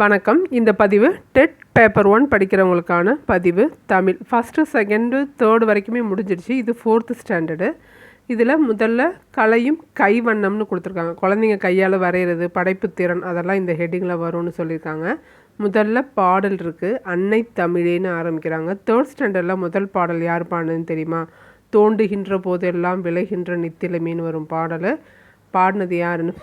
வணக்கம். இந்த பதிவு டெட் பேப்பர் ஒன் படிக்கிறவங்களுக்கான பதிவு. தமிழ். ஃபஸ்ட்டு செகண்டு தேர்டு வரைக்குமே முடிஞ்சிடுச்சு இது ஃபோர்த்து ஸ்டாண்டர்டு இதில் முதல்ல கலையும் கைவண்ணம்னு கொடுத்துருக்காங்க. குழந்தைங்க கையால் வரைகிறது படைப்பு திறன் அதெல்லாம் இந்த ஹெட்டிங்கில் வரும்னு சொல்லியிருக்காங்க. முதல்ல பாடல் இருக்குது அன்னை தமிழேன்னு ஆரம்பிக்கிறாங்க. தேர்ட் ஸ்டாண்டர்டில் முதல் பாடல் யார் பாடுனதுன்னு தெரியுமா? தோண்டுகின்ற போதெல்லாம் விளைகின்ற நித்திலமீன் வரும் பாடல். பாடினது யாருன்னு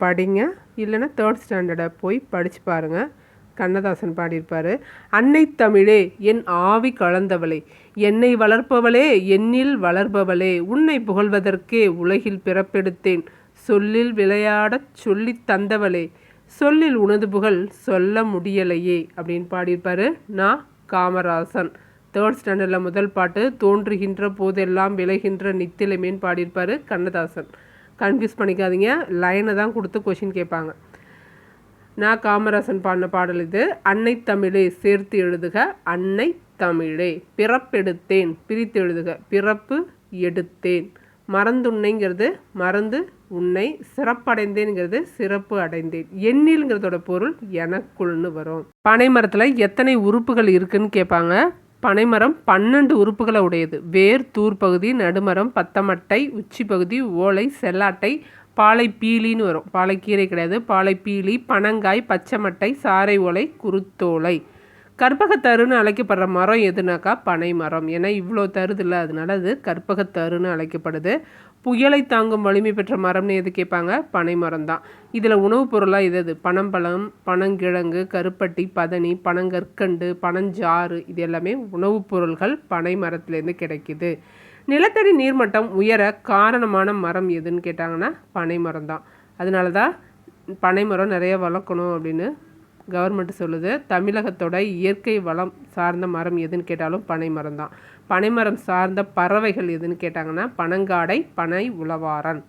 படிங்க. இல்லைன்னா தேர்ட் ஸ்டாண்டர்டை போய் படித்து பாருங்கள் கண்ணதாசன் பாடியிருப்பார் அன்னை தமிழே என் ஆவி கலந்தவளே என்னை வளர்ப்பவளே என்னில் வளர்பவளே உன்னை புகழ்வதற்கே உலகில் பிறப்பெடுத்தேன். சொல்லில் விளையாடச் சொல்லித் தந்தவளே சொல்லில் உனது புகழ் சொல்ல முடியலையே அப்படின்னு பாடியிருப்பாரு நான் காமராசன். தேர்ட் ஸ்டாண்டர்டில் முதல் பாட்டு தோன்றுகின்ற போதெல்லாம் விளைகின்ற நித்திலமேன்னு பாடியிருப்பார் கண்ணதாசன். கன்ஃபியூஸ் பண்ணிக்காதீங்க. லைனை தான் கொடுத்து கொஷின் கேட்பாங்க. நான் காமராசன் பாடின பாடல் இது. அன்னை தமிழே சேர்த்து எழுதுக. அன்னை தமிழே பிறப்பெடுத்தேன் பிரித்து எழுதுக. பிறப்பு எடுத்தேன் மறந்துன்னைங்கிறது மறந்து உன்னை சிறப்படைந்தேங்கிறது சிறப்பு அடைந்தேன் எண்ணில்ங்கிறதோட பொருள் எனக்குள்னு வரும். பனை மரத்தில் எத்தனை உறுப்புகள் இருக்குன்னு கேட்பாங்க. பனைமரம் பன்னெண்டு உறுப்புகளை உடையது. வேர் தூர்பகுதி நடுமரம் பத்தமட்டை உச்சி பகுதி ஓலை செல்லாட்டை பாலை பீலின்னு வரும். பாலைக்கீரை கிடையாது. பாலை பீலி பனங்காய் பச்சைமட்டை சாறை ஓலை குருத்தோலை. கற்பகத்தருன்னு அழைக்கப்படுற மரம் எதுனாக்கா? பனை மரம் ஏன்னா இவ்வளோ தருது இல்லை. அதனால அது கற்பகத்தருன்னு அழைக்கப்படுது. புயலை தாங்கும் வலிமை பெற்ற மரம்னு எது கேட்பாங்க? பனை மரம் தான் இதில் உணவுப் பொருளாக இது அது பனம்பழம் பனங்கிழங்கு கருப்பட்டி பதனி பனங்கற்கண்டு பனஞ்சாறு இது எல்லாமே உணவுப் பொருள்கள் பனை மரத்துலேருந்து கிடைக்குது. நிலத்தடி நீர்மட்டம் உயர காரணமான மரம் எதுன்னு கேட்டாங்கன்னா பனை மரம் தான் அதனால தான் பனை மரம் நிறைய வளர்க்கணும் அப்படின்னு கவர்மெண்ட் சொல்லுது தமிழகத்தோட இயற்கை வளம் சார்ந்த மரம் எதுன்னு கேட்டாலும் பனை மரம் தான். பனைமரம் சார்ந்த பறவைகள் எதுன்னு கேட்டாங்கன்னா பனங்காடை பனை உளவாரன்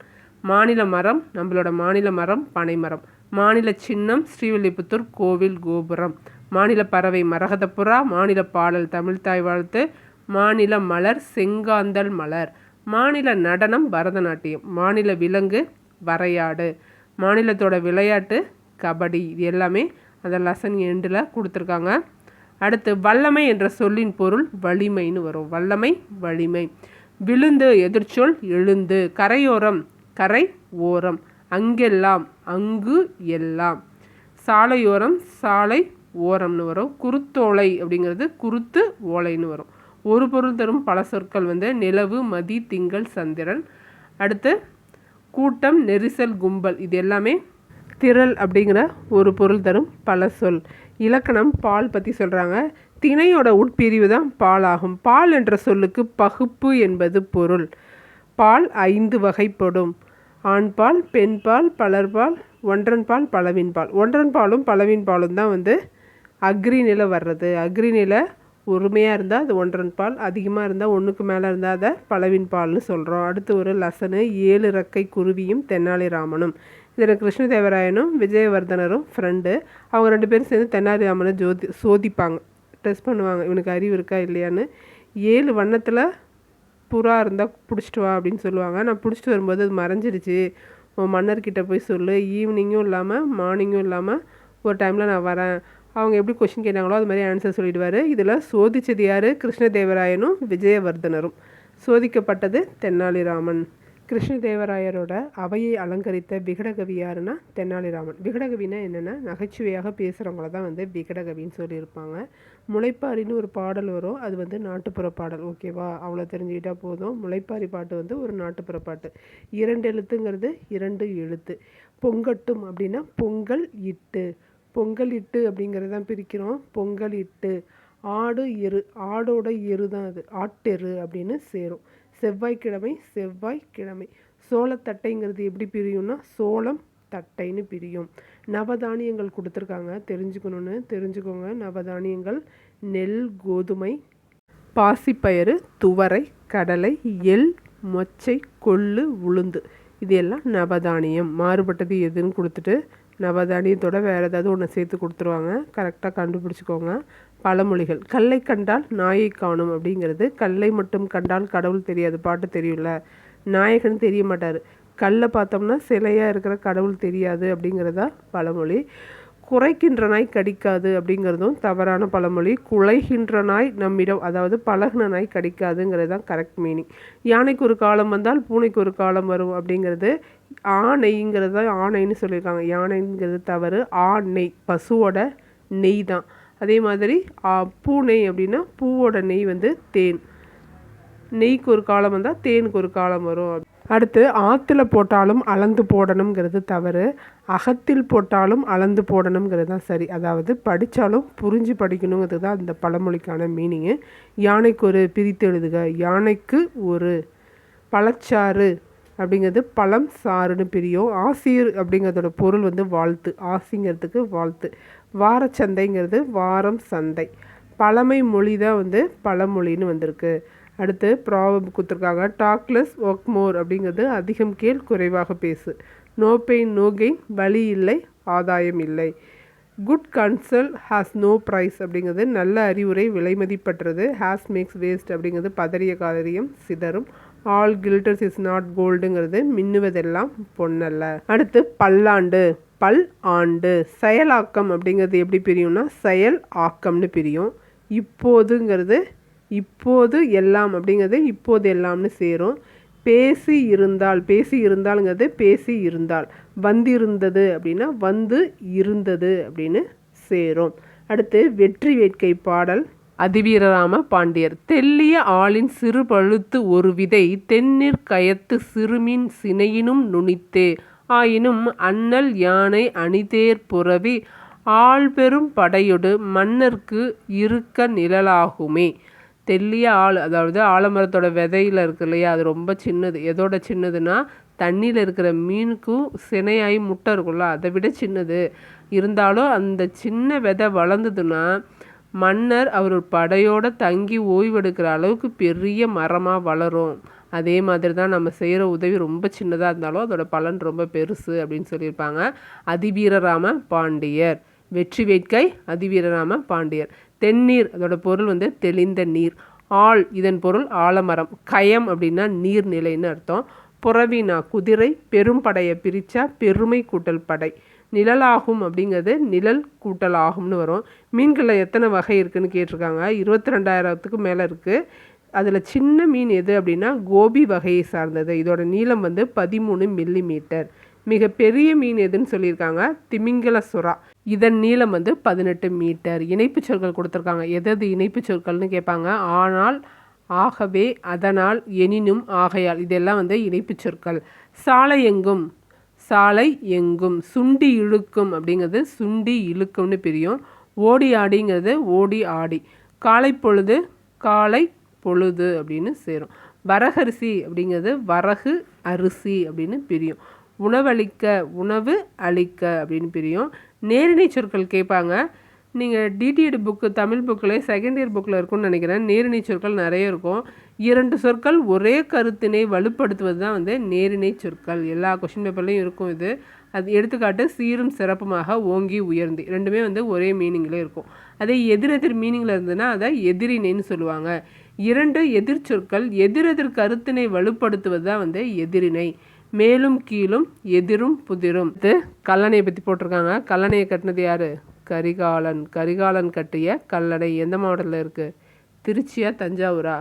மாநில மரம் நம்மளோட மாநில மரம் பனைமரம் மாநில சின்னம் ஸ்ரீவில்லிபுத்தூர் கோவில் கோபுரம். மாநில பறவை மரகதப்புறா மாநில பாடல் தமிழ்தாய் வாழ்த்து. மாநில மலர் செங்காந்தல் மலர். மாநில நடனம் பரதநாட்டியம். மாநில விலங்கு வரையாடு. மாநிலத்தோட விளையாட்டு கபடி. இது எல்லாமே அந்த லெசன் எண்டில் கொடுத்துருக்காங்க. அடுத்து வல்லமை என்ற சொல்லின் பொருள் வலிமைன்னு வரும். வல்லமை வலிமை. விழுந்து எதிர்ச்சொல் எழுந்து. கரையோரம் கரை ஓரம். அங்கெல்லாம் அங்கு எல்லாம். சாலையோரம் சாலை ஓரம்னு வரும். குருத்தோலை அப்படிங்கிறது குருத்து ஓலைன்னு வரும். ஒரு பொருள் தரும் பல சொற்கள் வந்து நிலவு மதி திங்கள் சந்திரன். அடுத்து கூட்டம் நெரிசல் கும்பல். இது எல்லாமே திரள் அப்படிங்கிற ஒரு பொருள் தரும் பல சொல் இலக்கணம் பால் பற்றி சொல்கிறாங்க திணையோட உட்பிரிவு தான் பால் ஆகும் பால் என்ற சொல்லுக்கு பகுப்பு என்பது பொருள். பால் ஐந்து வகைப்படும். ஆண்பால் பெண்பால் பலர்பால் ஒன்றன்பால் பால் ஒன்றன்பாலும் பால் பாலும் தான் வந்து அக்ரி நிலை வர்றது. அக்ரி நிலை ஒருமையாக இருந்தால் அது ஒன்றன் பால் அதிகமாக இருந்தால் ஒன்றுக்கு மேலே இருந்தால் அதை பலவின் பால்னு சொல்கிறோம் அடுத்து ஒரு லசனு ஏழு ரக்கை குருவியும் தென்னாலிராமனும். இதில் கிருஷ்ணதேவராயனும் விஜயவர்தனரும் ஃப்ரெண்டு அவங்க ரெண்டு பேரும் சேர்ந்து தென்னாலிராமனை ஜோதி சோதிப்பாங்க. டெஸ்ட் பண்ணுவாங்க. இவனுக்கு அறிவு இருக்கா இல்லையான்னு. ஏழு வண்ணத்தில் புறா இருந்தால் பிடிச்சிட்டு வா அப்படின்னு சொல்லுவாங்க. நான் பிடிச்சிட்டு வரும்போது அது மறைஞ்சிருச்சு. உன் மன்னர்கிட்ட போய் சொல்லு. ஈவினிங்கும் இல்லாமல் மார்னிங்கும் இல்லாமல் ஒரு டைமில் நான் வரேன். அவங்க எப்படி கொஷின் கேட்டாங்களோ அது மாதிரி ஆன்சர் சொல்லிடுவார். இதில் சோதிச்சது யார்? கிருஷ்ணதேவராயனும் விஜயவர்தனரும். சோதிக்கப்பட்டது தென்னாலிராமன். கிருஷ்ணதேவராயரோட அவையை அலங்கரித்த விகடகவி யாருன்னா தென்னாலிராமன். விகடகவினா என்னென்னா நகைச்சுவையாக பேசுகிறவங்கள தான் வந்து விகடகவின்னு சொல்லியிருப்பாங்க. முளைப்பாரின்னு ஒரு பாடல் வரும். அது வந்து நாட்டுப்புற பாடல். ஓகேவா அவ்வளோ தெரிஞ்சுக்கிட்டா போதும். முளைப்பாரி பாட்டு வந்து ஒரு நாட்டுப்புற பாட்டு. இரண்டு எழுத்துங்கிறது இரண்டு எழுத்து. பொங்கட்டும் அப்படின்னா பொங்கல் இட்டு. பொங்கல் இட்டு அப்படிங்கிறது தான் பிரிக்கிறோம். பொங்கல் இட்டு. ஆடு எரு ஆடோட எரு தான் அது. ஆட்டெரு அப்படின்னு சேரும். செவ்வாய்க்கிழமை செவ்வாய்க்கிழமை. சோளத்தட்டைங்கிறது எப்படி பிரியும்னா சோளம் தட்டைன்னு பிரியும். நவதானியங்கள் கொடுத்துருக்காங்க. தெரிஞ்சுக்கணுன்னு தெரிஞ்சுக்கோங்க. நவதானியங்கள் நெல் கோதுமை பாசிப்பயிறு துவரை கடலை எள் மொச்சை கொள்ளு உளுந்து. இது எல்லாம் நவதானியம். மாறுபட்டது எதுன்னு கொடுத்துட்டு நவதானியத்தோட வேறு ஏதாவது ஒன்று சேர்த்து கொடுத்துருவாங்க. கரெக்டாக கண்டுபிடிச்சிக்கோங்க. பழமொழிகள். கல்லை கண்டால் நாயை காணும் அப்படிங்கிறது கல்லை மட்டும் கண்டால் கடவுள் தெரியாது பாட்டு தெரியும்ல. நாயகன் தெரிய மாட்டார். கல்லை பார்த்தோம்னா சிலையாக இருக்கிற கடவுள் தெரியாது அப்படிங்கிறதா பழமொழி. குறைக்கின்ற நாய் கடிக்காது அப்படிங்கிறதும் தவறான பழமொழி. குலைகின்ற நாய் நம்மிடம் அதாவது பழகின நாய் கடிக்காதுங்கிறது தான் கரெக்ட் மீனிங் யானைக்கு ஒரு காலம் வந்தால் பூனைக்கு ஒரு காலம் வரும் அப்படிங்கிறது ஆணைங்கிறது தான் ஆணைன்னு சொல்லியிருக்காங்க. யானைங்கிறது தவறு ஆ நெய் பசுவோட நெய் தான். அதே மாதிரி பூ நெய் அப்படின்னா பூவோட நெய் வந்து தேன். நெய்க்கு ஒரு காலம் வந்தால் தேனுக்கு ஒரு காலம் வரும். அடுத்து ஆற்றுல போட்டாலும் அளந்து போடணுங்கிறது தவறு. அகத்தில் போட்டாலும் அளந்து போடணுங்கிறது தான் சரி. அதாவது படித்தாலும் புரிஞ்சு படிக்கணுங்கிறது தான் அந்த பழமொழிக்கான மீனிங்கு. யானைக்கு ஒரு பிரித்து எழுதுக. யானைக்கு ஒரு பழச்சாறு அப்படிங்கிறது பழம் சாறுன்னு பிரியும். ஆசியர் அப்படிங்கிறதோட பொருள் வந்து வாழ்த்து. ஆசிங்கிறதுக்கு வாழ்த்து. வாரச்சந்தைங்கிறது வாரம் சந்தை. பழமை மொழி தான் வந்து பழமொழின்னு வந்திருக்கு. அடுத்து ப்ராவப் கொடுத்துருக்காங்க. டாக்லெஸ் ஒர்க் மோர் அப்படிங்கிறது அதிகம் கீழ் குறைவாக பேசு. நோ பெயின் நோ கெயின் வழி இல்லை ஆதாயம் இல்லை. Good counsel has no price அப்படிங்கிறது நல்ல அறிவுரை விலைமதிப்பற்றது. ஹாஸ் மேக்ஸ் வேஸ்ட் அப்படிங்கிறது பதறிய காரியம் சிதறும். ஆல் கில்டர்ஸ் இஸ் நாட் கோல்டுங்கிறது மின்னுவதெல்லாம் பொன்னல்ல. அடுத்து பல்லாண்டு. பல் ஆண்டு. செயலாக்கம் அப்படிங்கிறது எப்படி பிரியும்னா செயல் ஆக்கம்னு பிரியும். இப்போதுங்கிறது இப்போது எல்லாம் அப்படிங்கிறது இப்போது எல்லாம்னு சேரும். பேசி இருந்தால் பேசி இருந்தாலுங்கிறது பேசி இருந்தால். வந்திருந்தது அப்படின்னா வந்து இருந்தது அப்படின்னு சேரும். அடுத்து வெற்றி வேட்கை பாடல். அதிவீரராம பாண்டியர். தெல்லிய ஆளின் சிறு பழுத்து ஒரு விதை தென்னிற் கயத்து சிறுமின் சினையினும் நுனித்தே. ஆயினும் அண்ணல் யானை அணிதேர் புறவி ஆள்பெரும் படையொடு மன்னர்க்கு இருக்க நிழலாகுமே. தெல்லிய ஆள் அதாவது ஆலமரத்தோட விதையில் இருக்கு இல்லையா அது ரொம்ப சின்னது. எதோட சின்னதுன்னா தண்ணியில் இருக்கிற மீனுக்கும் சினையாகி முட்டை இருக்கும்ல அதை விட சின்னது. இருந்தாலும் அந்த சின்ன விதை வளர்ந்ததுன்னா மன்னர் அவர் படையோடு தங்கி ஓய்வெடுக்கிற அளவுக்கு பெரிய மரமாக வளரும். அதே மாதிரி தான் நம்ம செய்கிற உதவி ரொம்ப சின்னதாக இருந்தாலும் அதோட பலன் ரொம்ப பெருசு அப்படின்னு சொல்லியிருப்பாங்க. அதிவீரராம பாண்டியர். வெற்றி வேட்கை அதிவீரராம பாண்டியர். தென்னீர் அதோட பொருள் வந்து தெளிந்த நீர். ஆள் இதன் பொருள் ஆலமரம். கயம் அப்படின்னா நீர்நிலைன்னு அர்த்தம். புறவினா குதிரை பெரும்படையை பிரித்தா பெருமை கூட்டல் படை. நிழலாகும் அப்படிங்கிறது நிழல் கூட்டல் ஆகும்னு வரும். மீன்களில் எத்தனை வகை இருக்குதுன்னு கேட்டிருக்காங்க. இருபத்தி ரெண்டாயிரத்துக்கு மேலே இருக்குது அதில் சின்ன மீன் எது அப்படின்னா கோபி வகையை சார்ந்தது. இதோட நீளம் வந்து பதிமூணு மில்லி மீட்டர் மிக பெரிய மீன் எதுன்னு சொல்லியிருக்காங்க திமிங்கல சுறா. இதன் நீளம் வந்து பதினெட்டு மீட்டர். இணைப்பு சொற்கள் கொடுத்துருக்காங்க. எதது இணைப்பு சொற்கள்னு கேட்பாங்க. ஆனால் ஆகவே அதனால் எனினும் ஆகையால். இதெல்லாம் வந்து இணைப்பு சொற்கள். சாலை எங்கும் சாலை எங்கும்? சுண்டி இழுக்கும் அப்படிங்கிறது சுண்டி இழுக்கும்னு பிரியும். ஓடி ஆடிங்கிறது ஓடி ஆடி. காலை பொழுது காலை பொழுது அப்படின்னு சேரும். வரகரிசி அப்படிங்கிறது வரகு அரிசி அப்படின்னு பிரியும். உணவளிக்க உணவு அளிக்க அப்படின்னு பிரியும். நேரிணை சொற்கள் கேட்பாங்க. நீங்கள் டிடிஎட் புக்கு தமிழ் புக்கில் செகண்ட் இயர் புக்கில் இருக்கும்னு நினைக்கிறேன். நேரிணை சொற்கள் நிறைய இருக்கும். இரண்டு சொற்கள் ஒரே கருத்தினை வலுப்படுத்துவது தான் வந்து நேரிணை சொற்கள். எல்லா கொஷின் பேப்பர்லேயும் இருக்கும் இது. அது எடுத்துக்காட்டு சீரும் சிறப்புமாக ஓங்கி உயர்ந்து. ரெண்டுமே வந்து ஒரே மீனிங்கில் இருக்கும். அதே எதிரெதிர் மீனிங்கில் இருந்ததுன்னா அதை எதிரினைன்னு சொல்லுவாங்க. இரண்டு எதிர் சொற்கள் எதிரெதிர் கருத்தினை வலுப்படுத்துவது தான் வந்து எதிரினை. மேலும் கீழும் எதிரும் புதிரும். இது கல்லணையை பற்றி போட்டிருக்காங்க. கல்லணையை கட்டினது யார்? கரிகாலன். கரிகாலன் கட்டிய கல்லணை எந்த மாவட்டத்தில் இருக்குது திருச்சியா தஞ்சாவூரா?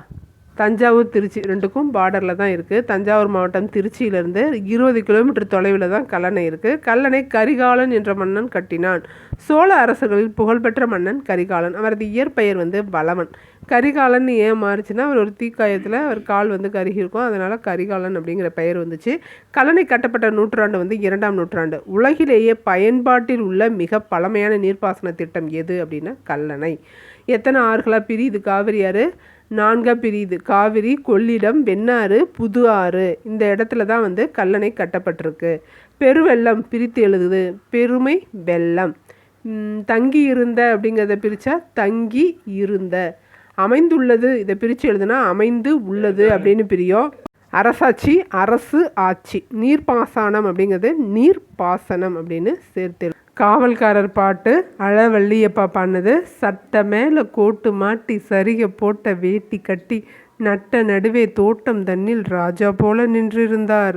தஞ்சாவூர் திருச்சி ரெண்டுக்கும் பார்டரில் தான் இருக்குது தஞ்சாவூர் மாவட்டம் திருச்சியிலேருந்து இருபது கிலோமீட்டர் தொலைவில் தான் கல்லணை இருக்குது கல்லணை கரிகாலன் என்ற மன்னன் கட்டினான். சோழ அரசர்களில் புகழ்பெற்ற மன்னன் கரிகாலன். அவரது இயற்பெயர் வந்து வளவன். கரிகாலன் ஏன் மாறுச்சுன்னா அவர் ஒரு தீக்காயத்தில் அவர் கால் வந்து கருகி இருக்கும் அதனால் கரிகாலன் அப்படிங்கிற பெயர் வந்துச்சு. கல்லணை கட்டப்பட்ட நூற்றாண்டு வந்து இரண்டாம் நூற்றாண்டு. உலகிலேயே பயன்பாட்டில் உள்ள மிக பழமையான நீர்ப்பாசன திட்டம் எது அப்படின்னா கல்லணை. எத்தனை ஆறுகளாக பிரியுது காவிரி ஆறு? நான்காக பிரியுது காவிரி கொள்ளிடம் வெண்ணாறு புது ஆறு இந்த இடத்துல தான் வந்து கல்லணை கட்டப்பட்டிருக்கு. பெருவெள்ளம் பிரித்து எழுதுது. பெருமை வெள்ளம். தங்கி இருந்த அப்படிங்கிறத பிரித்தா தங்கி இருந்த. அமைந்துள்ளது இதை பிரித்து எழுதுனா அமைந்து உள்ளது அப்படின்னு பிரியும். அரசாட்சி அரசு ஆட்சி. நீர்ப்பாசனம் அப்படிங்கிறது நீர்ப்பாசனம் அப்படின்னு சேர்த்து காவல்காரர் பாட்டு அழவள்ளியப்பா பண்ணது சட்டை மேலே கோட்டு மாட்டி சரிக போட்ட வேட்டி கட்டி நட்ட நடுவே தோட்டம் தன்னில் ராஜா போல நின்றிருந்தார்.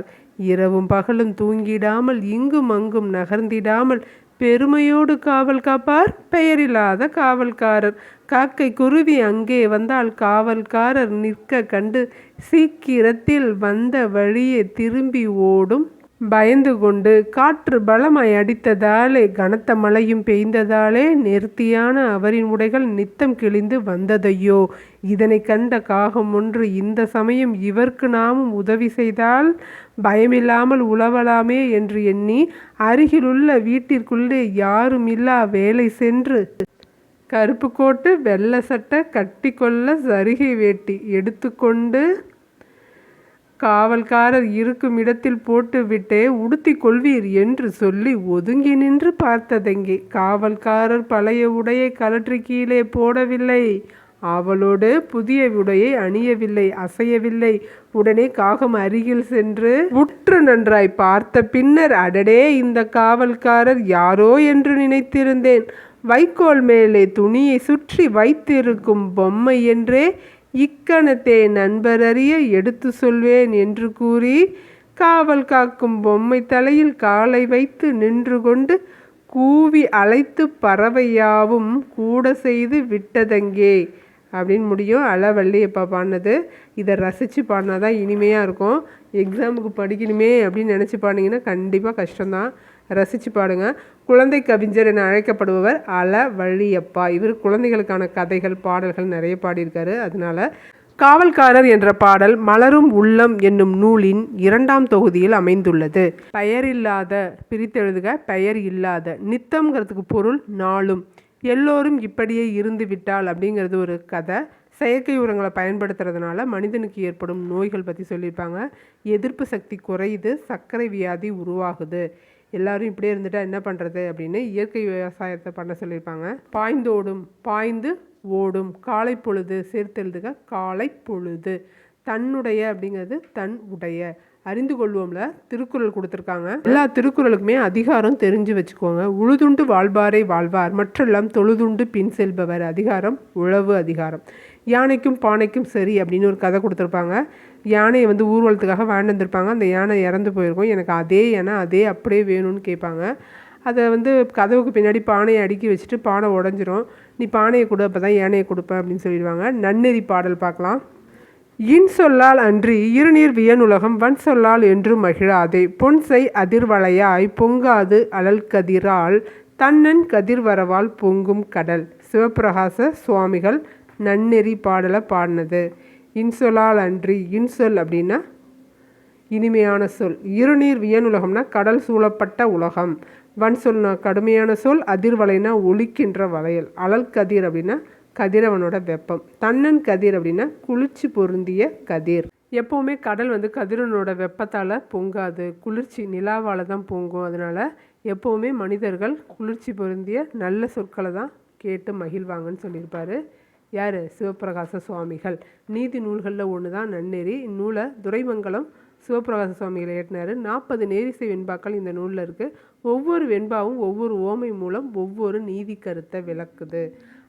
இரவும் பகலும் தூங்கிடாமல் இங்கும் அங்கும் நகர்ந்திடாமல் பெருமையோடு காவல் காப்பார். பெயரில்லாத காவல்காரர். காக்கை குருவி அங்கே வந்தால் காவல்காரர் நிற்க கண்டு சீக்கிரத்தில் வந்த வழியே திரும்பி ஓடும் பயந்து கொண்டு காற்று பலமாய் அடித்ததாலே கனத்த மழையும் பெய்ந்ததாலே நேர்த்தியான அவரின் உடைகள் நித்தம் கிழிந்து வந்ததையோ இதனை கண்ட காகம் ஒன்று இந்த சமயம் இவர்க்கு நாமும் உதவி செய்தால் பயமில்லாமல் உழவலாமே என்று எண்ணி அருகிலுள்ள வீட்டிற்குள்ளே யாருமில்லா வேலை சென்று கருப்பு கோட்டு வெள்ளை சட்டை கட்டிக்கொள்ள சருகை வேட்டி எடுத்துக்கொண்டு காவல்காரர் இருக்கும் இடத்தில் போட்டுவிட்டே உடுத்தி கொள்வீர் என்று சொல்லி ஒதுங்கி நின்று பார்த்ததெங்கே? காவல்காரர் பழைய உடையை கலற்றி கீழே போடவில்லை. அவளோடு புதிய உடையை அணியவில்லை அசையவில்லை. உடனே காகம் அருகில் சென்று உற்று நன்றாய் பார்த்த பின்னர் அடடே இந்த காவல்காரர் யாரோ என்று நினைத்திருந்தேன். வைக்கோல் மேலே துணியை சுற்றி வைத்திருக்கும் பொம்மை என்றே இக்கணத்தை நண்பரறிய எடுத்து சொல்வேன் என்று கூறி காவல் காக்கும் பொம்மை தலையில் காலை வைத்து நின்று கொண்டு கூவி அழைத்து பறவையாவும் கூட செய்து விட்டதங்கே? அப்படின்னு முடியும். அளவள்ளி எப்போ பாடினது. இதை ரசித்து பாடினா தான் இனிமையாக இருக்கும். எக்ஸாமுக்கு படிக்கணுமே அப்படின்னு நினச்சி பாடினீங்கன்னா கண்டிப்பாக கஷ்டம்தான். ரசித்து பாடுங்க. குழந்தை கவிஞர் என அழைக்கப்படுபவர் அல வழியப்பா இவர் குழந்தைகளுக்கான கதைகள் பாடல்கள் நிறைய பாடியிருக்காரு. அதனால காவல்காரர் என்ற பாடல் மலரும் உள்ளம் என்னும் நூலின் இரண்டாம் தொகுதியில் அமைந்துள்ளது. பெயரில்லாத பிரித்தெழுதுக பெயர் இல்லாத நித்தம்ங்கிறதுக்கு பொருள் நாளும். எல்லோரும் இப்படியே இருந்து விட்டால் அப்படிங்கிறது ஒரு கதை. செயற்கை உரங்களை பயன்படுத்துறதுனால மனிதனுக்கு ஏற்படும் நோய்கள் பற்றி சொல்லியிருப்பாங்க. எதிர்ப்பு சக்தி குறையுது சர்க்கரை வியாதி உருவாகுது. எல்லாரும் இப்படியே இருந்துட்டா என்ன பண்ணுறது அப்படின்னு இயற்கை விவசாயத்தை பண்ண சொல்லியிருப்பாங்க. பாய்ந்தோடும் பாய்ந்து ஓடும். காலை பொழுது சேர்த்தெழுதுக காலை பொழுது. தன்னுடைய அப்படிங்கிறது தன் உடைய. அறிந்து கொள்வோம்ல திருக்குறள் கொடுத்துருக்காங்க. எல்லா திருக்குறளுக்குமே அதிகாரம் தெரிஞ்சு வச்சுக்கோங்க. உழுதுண்டு வாழ்வாரை வாழ்வார் மற்றெல்லாம் தொழுதுண்டு பின் செல்பவர். அதிகாரம் உழவு அதிகாரம். யானைக்கும் பானைக்கும் சரி அப்படின்னு ஒரு கதை கொடுத்துருப்பாங்க. யானையை வந்து ஊர்வலத்துக்காக வாழ்ந்து அந்த யானை இறந்து போயிருக்கும். எனக்கு அதே யானை அதே அப்படியே வேணும்னு கேட்பாங்க. அதை வந்து கதவுக்கு பின்னாடி பானையை அடுக்கி வச்சுட்டு பானை உடஞ்சிரும். நீ பானையை கொடு அப்போ தான் யானையை கொடுப்பேன் அப்படின்னு சொல்லிடுவாங்க. நன்னெறி பாடல் பார்க்கலாம். இன் சொல்லால் அன்றி இருநீர் வியனுலகம் வன் சொல்லால் என்று மகிழாதே. பொன்சை அதிர்வளையாய் பொங்காது அழல் கதிரால் தன்னன் கதிர்வரவால் பொங்கும் கடல். சிவபிரகாச சுவாமிகள் நன்னெறி பாடலை பாடினது. இன்சொல்லால் அன்றி இன்சொல் அப்படின்னா இனிமையான சொல். இருநீர் வியனுலகம்னா கடல் சூழப்பட்ட உலகம். வன் சொல்னா கடுமையான சொல் அதிர்வலைனா ஒழிக்கின்ற வளையல். அழல் கதிர் அப்படின்னா கதிரவனோட வெப்பம். தன்னன் கதிர் அப்படின்னா குளிர்ச்சி பொருந்திய கதிர். எப்போவுமே கடல் வந்து கதிரவனோட வெப்பத்தால் பொங்காது. குளிர்ச்சி நிலாவால் தான் பொங்கும். அதனால் எப்போவுமே மனிதர்கள் குளிர்ச்சி பொருந்திய நல்ல சொற்களை தான் கேட்டு மகிழ்வாங்கன்னு சொல்லியிருப்பார். யார்? சிவபிரகாச சுவாமிகள். நீதி நூல்களில் ஒன்று தான் நன்னெறி. இந்நூலை துரைமங்கலம் சிவபிரகாச சுவாமிகள் ஏற்றினார் நாற்பது நேரிசை வெண்பாக்கள் இந்த நூலில் இருக்குது ஒவ்வொரு வெண்பாவும் ஒவ்வொரு ஓமை மூலம் ஒவ்வொரு நீதி கருத்தை விளக்குது.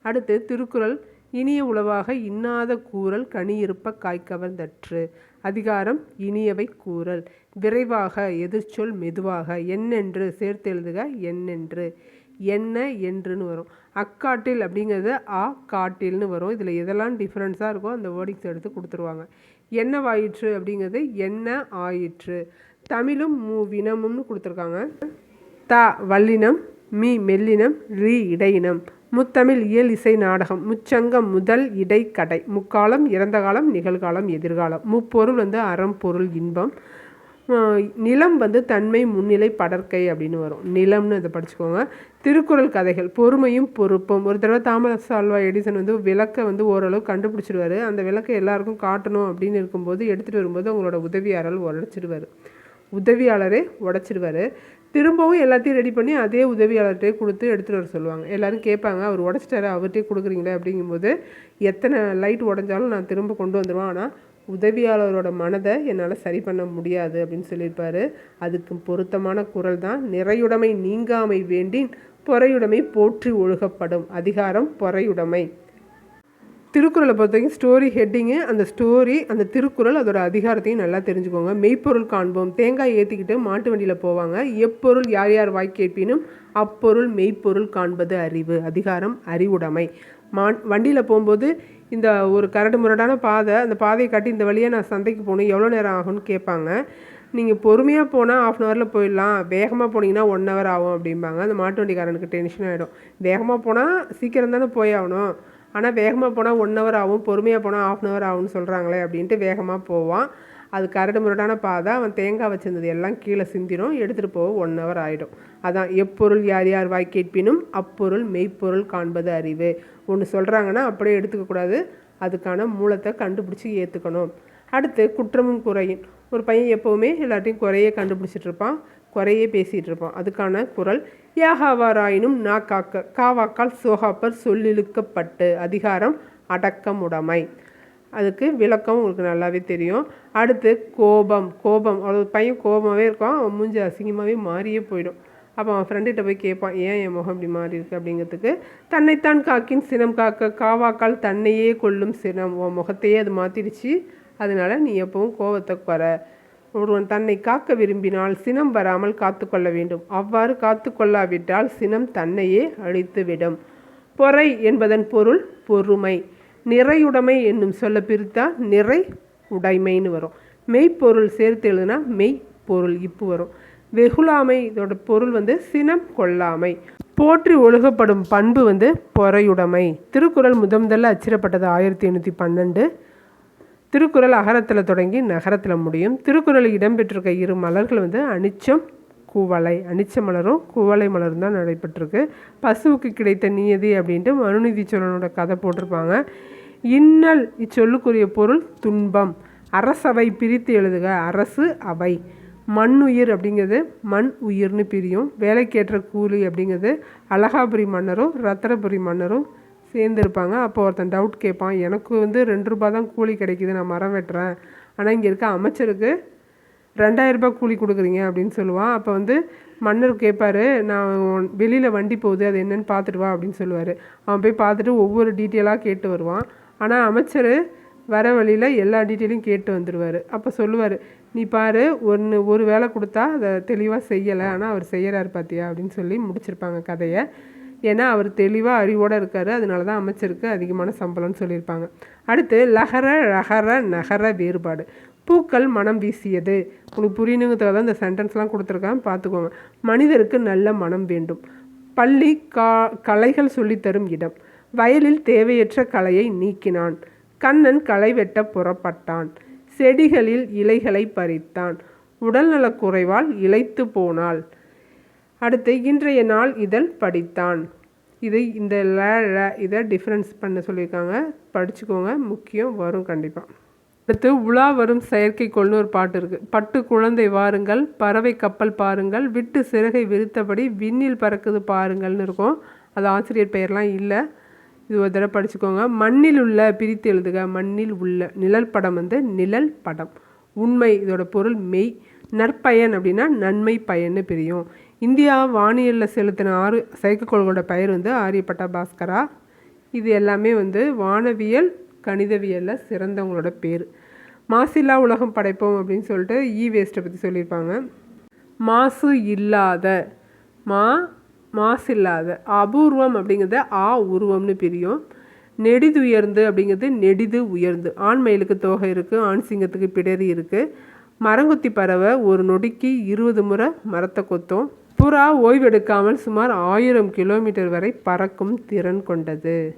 அடுத்து திருக்குறள் இனிய உளவாக இன்னாத கூறல் கனியிருப்ப காய்கவர்ந்தற்று. அதிகாரம் இனியவை கூறல். விரைவாக எதிர்ச்சொல் மெதுவாக என்னென்று சேர்த்து எழுதுக என்னென்று. என்ன என்றுன்னு வரும். அக்காட்டில் அப்படிங்கிறது ஆ காட்டில்னு வரும். இதில் எதெல்லாம் டிஃப்ரென்ஸாக இருக்கோ அந்த வேர்டிங்ஸ் எடுத்து கொடுத்துருவாங்க. என்னவாயிற்று அப்படிங்கிறது என்ன ஆயிற்று. தமிழும் மூவினமும்னு கொடுத்துருக்காங்க. த வல்லினம் மீ மெல்லினம் ரீ இடையினம். முத்தமிழ் இயல் இசை நாடகம் முச்சங்கம் முதல் இடை கடை முக்காலம் இறந்த காலம் நிகழ்காலம் எதிர்காலம். முப்பொருள் வந்து அறம் பொருள் இன்பம் நிலம் வந்து தன்மை முன்னிலை படற்கை அப்படின்னு வரும். நிலம்னு இதை படிச்சுக்கோங்க. திருக்குறள் கதைகள் பொறுமையும் பொறுப்பும். ஒரு தடவை தாமஸ் ஆல்வா எடிசன் வந்து விளக்கை வந்து ஓரளவு கண்டுபிடிச்சிடுவார் அந்த விளக்கை எல்லாருக்கும் காட்டணும் அப்படின்னு இருக்கும்போது எடுத்துகிட்டு வரும்போது அவங்களோட உதவியாரல் உடச்சிடுவார் உதவியாளரே உடச்சிடுவார் திரும்பவும் எல்லாத்தையும் ரெடி பண்ணி அதே உதவியாளர்கிட்டே கொடுத்து எடுத்துகிட்டு வர சொல்லுவாங்க. எல்லோரும் கேட்பாங்க அவர் உடச்சிட்டாரு அவர்கிட்டே கொடுக்குறீங்களே அப்படிங்கும்போது எத்தனை லைட் உடஞ்சாலும் நான் திரும்ப கொண்டு வந்துடுவேன் ஆனால் உதவியாளரோட மனதை என்னால் சரி பண்ண முடியாது அப்படின்னு சொல்லியிருப்பார். அதுக்கு பொருத்தமான குரல் தான். நிறையுடைமை நீங்காமை வேண்டின் பொறையுடைமை போற்றி ஒழுகப்படும். அதிகாரம் பொறையுடைமை. திருக்குறளை பொறுத்த வரைக்கும் ஸ்டோரி ஹெட்டிங்கு அந்த ஸ்டோரி அந்த திருக்குறள் அதோட அதிகாரத்தையும் நல்லா தெரிஞ்சுக்கோங்க. மெய்ப்பொருள் காண்போம். தேங்காய் ஏற்றிக்கிட்டு மாட்டு வண்டியில் போவாங்க. எப்பொருள் யார் யார் வாய் கேட்பினும் அப்பொருள் மெய்ப்பொருள் காண்பது அறிவு அதிகாரம் அறிவுடைமை. மா வண்டியில் போகும்போது இந்த ஒரு கரடு முரடான பாதை அந்த பாதையை காட்டி இந்த வழியாக நான் சந்தைக்கு போகணும் எவ்வளோ நேரம் ஆகும்னு கேட்பாங்க. நீங்கள் பொறுமையாக போனால் ஆஃப் அன் ஹவரில் போயிடலாம். வேகமாக போனீங்கன்னா ஒன் ஹவர் ஆகும் அப்படிம்பாங்க. அந்த மாட்டு வண்டிக்காரனுக்கு டென்ஷன் ஆகிடும் வேகமாக போனால் சீக்கிரம் தானே போய் ஆகணும். ஆனால் வேகமாக போனால் ஒன் ஹவர் ஆகும் பொறுமையாக போனால் ஆஃப் அன் ஹவர் ஆகும்னு சொல்கிறாங்களே அப்படின்ட்டு வேகமாக போவான். அது கரடு முரடான பாதை. அவன் தேங்காய் வச்சிருந்தது எல்லாம் கீழே சிந்திரும் எடுத்துகிட்டு போக ஒன் ஹவர் ஆகிடும் அதான் எப்பொருள் யார் யார் வாய் கேட்பினும் அப்பொருள் மெய்ப்பொருள் காண்பது அறிவு. ஒன்று சொல்கிறாங்கன்னா அப்படியே எடுத்துக்கக்கூடாது அதுக்கான மூலத்தை கண்டுபிடிச்சி ஏற்றுக்கணும் அடுத்து குற்றமும் குறையும். ஒரு பையன் எப்போவுமே எல்லாத்தையும் குறையே கண்டுபிடிச்சிட்டு இருப்பான். குறையே பேசிகிட்டு இருப்பான். அதுக்கான குரல் யாகாவாராயினும் நா காக்க காவாக்கால் சோகாப்பர் சொல்லிழுக்கப்பட்டு அதிகாரம் அடக்கமுடைமை. அதுக்கு விளக்கம் உங்களுக்கு நல்லாவே தெரியும். அடுத்து கோபம் கோபம். அவ்வளோ பையன் கோபமாகவே இருக்கான் அவன் மூஞ்சி அசிங்கமாகவே மாறியே போயிடும். அப்போ அவன் ஃப்ரெண்டுகிட்ட போய் கேட்பான் ஏன் என் முகம் இப்படி மாறி இருக்கு? அப்படிங்கிறதுக்கு தன்னைத்தான் காக்கின் சினம் காக்க காவாக்கால் தன்னையே கொள்ளும் சினம். உன் முகத்தையே அது மாற்றிடுச்சு அதனால நீ எப்பவும் கோபத்தை குறை. ஒருவன் தன்னை காக்க விரும்பினால் சினம் வராமல் காத்துக்கொள்ள வேண்டும். அவ்வாறு காத்துக்கொள்ளாவிட்டால் சினம் தன்னையே அழித்துவிடும். பொறை என்பதன் பொருள் பொறுமை. நிறையுடைமை என்னும் சொல்ல பிரித்தா நிறை உடைமைன்னு வரும். மெய்ப்பொருள் சேர்த்து எழுதுனா மெய் பொருள் இப்பு வரும். வெகுளாமை இதோட பொருள் வந்து சினம் கொள்ளாமை. போற்றி ஒழுகப்படும் பண்பு வந்து பொறையுடைமை. திருக்குறள் முதன் அச்சிடப்பட்டது ஆயிரத்தி எண்ணூற்றி பன்னெண்டு. திருக்குறள் அகரத்தில் தொடங்கி நகரத்தில் முடியும். திருக்குறளில் இடம்பெற்றிருக்க இரு மலர்கள் வந்து அனிச்சம் குவளை. அனிச்ச மலரும் குவளை மலரும் தான் நடைபெற்றிருக்கு. பசுவுக்கு கிடைத்த நியதி அப்படின்ட்டு மனுநீதி சோழனோட கதை போட்டிருப்பாங்க. இன்னல் இச்சொல்லுக்குரிய பொருள் துன்பம். அரசவை பிரித்து எழுதுக அரசு அவை. மண்ணுயிர் அப்படிங்கிறது மண் உயிர்னு பிரியும். வேலைக்கேற்ற கூலி அப்படிங்கிறது அழகாபுரி மன்னரும் ரத்தனபுரி மன்னரும் சேர்ந்துருப்பாங்க. அப்போ ஒருத்தன் டவுட் கேட்பான். எனக்கு வந்து ரெண்டு ரூபா தான் கூலி கிடைக்குது. நான் மரம் வெட்டுறேன். ஆனால் இங்கே இருக்க அமைச்சருக்கு ரெண்டாயிரம் ரூபாய் கூலி கொடுக்குறீங்க அப்படின்னு சொல்லுவான். அப்போ வந்து மன்னர் கேட்பாரு நான் வெளியில் வண்டி போகுது. அது என்னன்னு பார்த்துட்டு வா அப்படின்னு சொல்லுவார். அவன் போய் பார்த்துட்டு ஒவ்வொரு டீட்டெயிலாக கேட்டு வருவான். ஆனால் அமைச்சர் வர வழியில் எல்லா டீட்டெயிலும் கேட்டு வந்துடுவார் அப்போ சொல்லுவார் நீ பாரு ஒன்று ஒரு வேலை கொடுத்தா அதை தெளிவாக செய்யலை. ஆனால் அவர் செய்கிறார் பார்த்தியா அப்படின்னு சொல்லி முடிச்சிருப்பாங்க கதையை. ஏன்னா அவர் தெளிவாக அறிவோடு இருக்கார். அதனால தான் அமைச்சருக்கு அதிகமான சம்பளம்னு சொல்லியிருப்பாங்க. அடுத்து லகர ரகர நகர வேறுபாடு. பூக்கள் மனம் வீசியது. உங்களுக்கு புரியணுங்கிறதுக்காக தான் இந்த சென்டென்ஸ்லாம் கொடுத்துருக்காங்க. பார்த்துக்கோங்க. மனிதருக்கு நல்ல மனம் வேண்டும். பள்ளி கா கலைகள் சொல்லித்தரும் இடம். வயலில் தேவையற்ற கலையை நீக்கினான். கண்ணன் களை வெட்ட புறப்பட்டான். செடிகளில் இலைகளை பறித்தான். உடல்நலக் குறைவால் போனாள். அடுத்து இன்றைய நாள் இதழ் படித்தான். இது இந்த ல ழ இதை டிஃப்ரென்ஸ் பண்ண சொல்லியிருக்காங்க. படிச்சுக்கோங்க முக்கியம் வரும் கண்டிப்பாக அடுத்து உலா வரும் செயற்கைக்கோள்னு ஒரு பாட்டு இருக்குது பட்டு குழந்தை வாருங்கள் பறவை கப்பல் பாருங்கள் விட்டு சிறகை விரித்தபடி விண்ணில் பறக்குது பாருங்கள்னு இருக்கும். அது ஆசிரியர் பெயர்லாம் இல்லை. இது ஒரு தடவை படிச்சுக்கோங்க. மண்ணில் உள்ள பிரித்து எழுதுக. மண்ணில் உள்ள நிழல் படம் வந்து நிழல் படம். உண்மை இதோட பொருள் மெய். நற்பயன் அப்படின்னா நன்மை பயன்னு பிரியும். இந்தியா வானியலில் செலுத்தின ஆறு செயற்கைக்கோள்களோட பெயர் வந்து ஆரியப்பட்டா பாஸ்கரா. இது எல்லாமே வந்து வானவியல் கணிதவியலில் சிறந்தவங்களோட பேர். மாசில்லா உலகம் படைப்போம் அப்படின்னு சொல்லிட்டு இ வேஸ்ட்டை பற்றி சொல்லியிருப்பாங்க. மாசு இல்லாத மா மாசு இல்லாத அபூர்வம் அப்படிங்கிறத ஆ உருவம்னு பிரியும். நெடிது உயர்ந்து அப்படிங்கிறது நெடிது உயர்ந்து. ஆண் மயிலுக்கு தோகை இருக்குது ஆண் சிங்கத்துக்கு பிடரி இருக்குது மரங்கொத்தி பறவை ஒரு நொடிக்கு இருபது முறை மரத்தை கொத்தும். புறா ஓய்வெடுக்காமல் சுமார் ஆயிரம் கிலோமீட்டர் வரை பறக்கும் திறன் கொண்டது.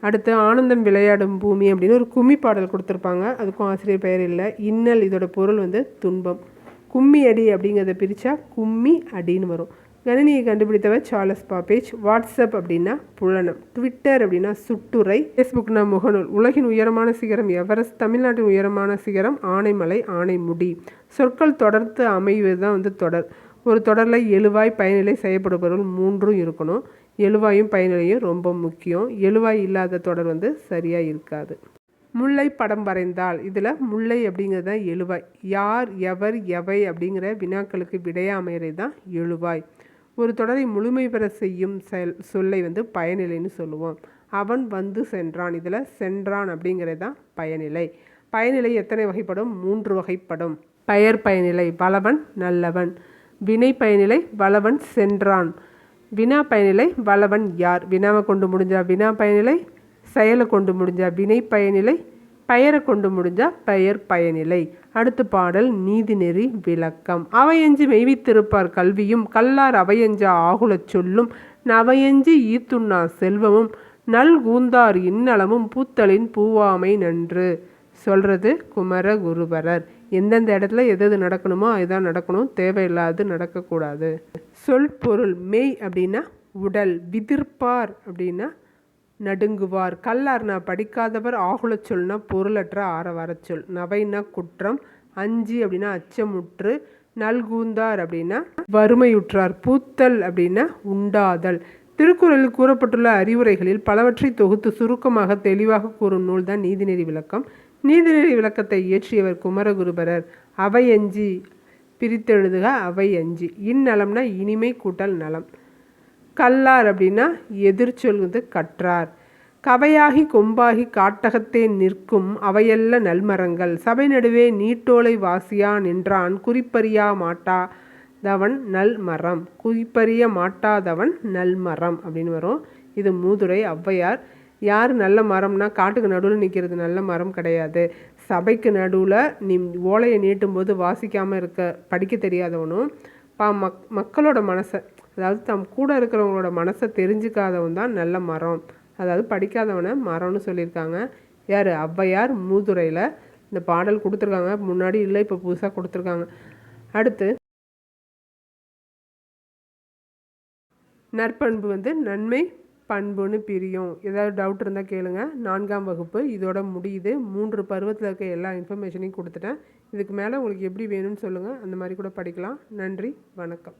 அடுத்து ஆனந்தம் விளையாடும் பூமி அப்படின்னு ஒரு கும்மி பாடல் கொடுத்துருப்பாங்க. அதுக்கும் ஆசிரியர் பெயர் இல்லை. இன்னல் இதோட பொருள் வந்து துன்பம். கும்மி அடி அப்படிங்கிறத பிரித்தா கும்மி அடின்னு வரும். கணினியை கண்டுபிடித்தவர் சார்லஸ் பாப்பேஜ் வாட்ஸ்அப் அப்படின்னா புலனம். ட்விட்டர் அப்படின்னா சுட்டுரை. ஃபேஸ்புக்னா முகநூல். உலகின் உயரமான சிகரம் எவரெஸ்ட். தமிழ்நாட்டின் உயரமான சிகரம் ஆனைமலை ஆனைமுடி. சொற்கள் தொடர்ந்து அமைவது தான் வந்து தொடர். ஒரு தொடரில் எழுவாய் பயனிலை செய்யப்படுபவர்கள் மூன்றும் இருக்கணும். எழுவாயும் பயனிலையும் ரொம்ப முக்கியம். எழுவாய் இல்லாத தொடர் வந்து சரியாக இருக்காது. முல்லை படம் வரைந்தால் இதில் முல்லை அப்படிங்கிறது தான் எழுவாய். யார் எவர் எவை அப்படிங்கிற வினாக்களுக்கு விடையா தான் எழுவாய். ஒரு தொடரை முழுமை பெற செய்யும் செல் சொல்லை வந்து பயனிலைன்னு சொல்லுவோம். அவன் வந்து சென்றான். இதில் சென்றான் அப்படிங்கிறது தான் பயனிலை. பயனிலை எத்தனை வகைப்படும்? மூன்று வகைப்படும். பெயர் பயனிலை பலவன் நல்லவன். வினை பயனிலை வளவன் சென்றான். வினா பயனிலை வளவன் யார்? வினாவை கொண்டு முடிஞ்சா வினா பயனிலை செயலை கொண்டு முடிஞ்சா வினை பயனிலை பெயரை கொண்டு முடிஞ்சா பெயர் பயனிலை. அடுத்த பாடல் நீதிநெறி விளக்கம். அவையஞ்சு மெய்வித்திருப்பார் கல்வியும் கல்லார் அவையஞ்சா ஆகுலச் சொல்லும். நவையஞ்சு ஈத்துண்ணா செல்வமும் நல்கூந்தார் இன்னலமும் பூத்தலின் பூவாமை நன்று. சொல்கிறது குமர குருவரர் எந்தெந்த இடத்துல எது எது நடக்கணுமோ அதுதான் நடக்கணும். தேவையில்லாது நடக்கக்கூடாது. சொல் பொருள் மெய் அப்படின்னா உடல் விதிர்ப்பார் அப்படின்னா நடுங்குவார். கல்லார்னா படிக்காதவர் ஆகுலச் சொல்னா பொருளற்ற ஆரவார சொல். நவைனா குற்றம் அஞ்சு அப்படின்னா அச்சமுற்று நல்கூந்தார் அப்படின்னா வறுமையுற்றார். பூத்தல் அப்படின்னா உண்டாதல். திருக்குறளில் கூறப்பட்டுள்ள அறிவுரைகளில் பலவற்றை தொகுத்து சுருக்கமாக தெளிவாக கூறும் நூல் தான் நீதிநெறி விளக்கம். நீதிநெறி விளக்கத்தை இயற்றியவர் குமரகுருபரர். அவையஞ்சி பிரித்தெழுதுக அவை இந்நலம்னா இனிமை கூட்டல் நலம். கல்லார் அப்படின்னா எதிர்ச்சொல் வந்து கற்றார். கவையாகி கொம்பாகி காட்டகத்தே நிற்கும் அவையல்ல நல்மரங்கள். சபை நடுவே நீட்டோலை வாசியா நின்றான் குறிப்பறியா மாட்டாதவன் நல் மரம் குறிப்பறிய மாட்டாதவன் நல்மரம் அப்படின்னு வரும். இது மூதுரை ஔவையார் யார் நல்ல மரம்னா காட்டுக்கு நடுவில் நிற்கிறது நல்ல மரம் கிடையாது. சபைக்கு நடுவில் நீ ஓலையை நீட்டும் போது வாசிக்காமல் இருக்க படிக்க தெரியாதவனும் பா மக் மக்களோட மனசை அதாவது தம் கூட இருக்கிறவங்களோட மனசை தெரிஞ்சுக்காதவன் தான் நல்ல மரம். அதாவது படிக்காதவனை மரம்னு சொல்லியிருக்காங்க. யார்? ஔவையார் மூதுரையில் இந்த பாடல் கொடுத்துருக்காங்க. முன்னாடி இல்லை இப்போ புதுசாக கொடுத்துருக்காங்க. அடுத்து நற்பண்பு வந்து நன்மை பண்புன்னு பிரியும். ஏதாவது டவுட் இருந்தால் கேளுங்க. நான்காம் வகுப்பு. இதோட முடியுது. மூன்று பருவத்தில் இருக்க எல்லா இன்ஃபர்மேஷனையும் கொடுத்துட்டேன். இதுக்கு மேலே உங்களுக்கு எப்படி வேணும்னு சொல்லுங்கள் அந்த மாதிரி கூட படிக்கலாம். நன்றி. வணக்கம்.